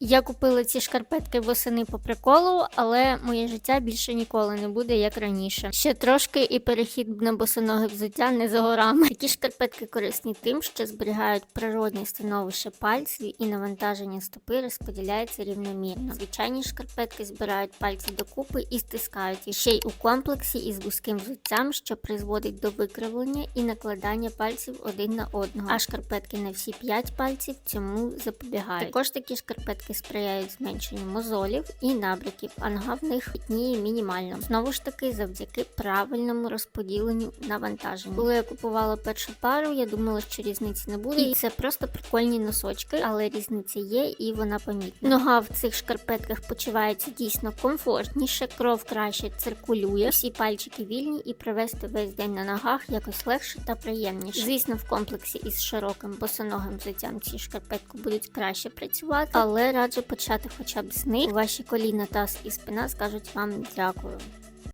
Я купила ці шкарпетки восени по приколу, але моє життя більше ніколи не буде як раніше. Ще трошки і перехід на босоноге взуття не за горами. Такі шкарпетки корисні тим, що зберігають природне становище пальців і навантаження стопи розподіляється рівномірно. Звичайні шкарпетки збирають пальці докупи і стискають їх ще й у комплексі із вузьким взуттям, що призводить до викривлення і накладання пальців один на одного. А шкарпетки на всі 5 пальців цьому запобігають. Також такі шкарпетки сприяють зменшенню мозолів і набряків, а нога в них пітніє мінімально. Знову ж таки, завдяки правильному розподіленню навантаження. Коли я купувала першу пару, я думала, що різниці не буде, і це просто прикольні носочки, але різниця є і вона помітна. Нога в цих шкарпетках почувається дійсно комфортніше, кров краще циркулює, всі пальчики вільні і провести весь день на ногах якось легше та приємніше. Звісно, в комплексі із широким босоногим взуттям ці шкарпетки будуть краще працювати, але раджу почати хоча б з них. Ваші коліна, таз і спина скажуть вам дякую.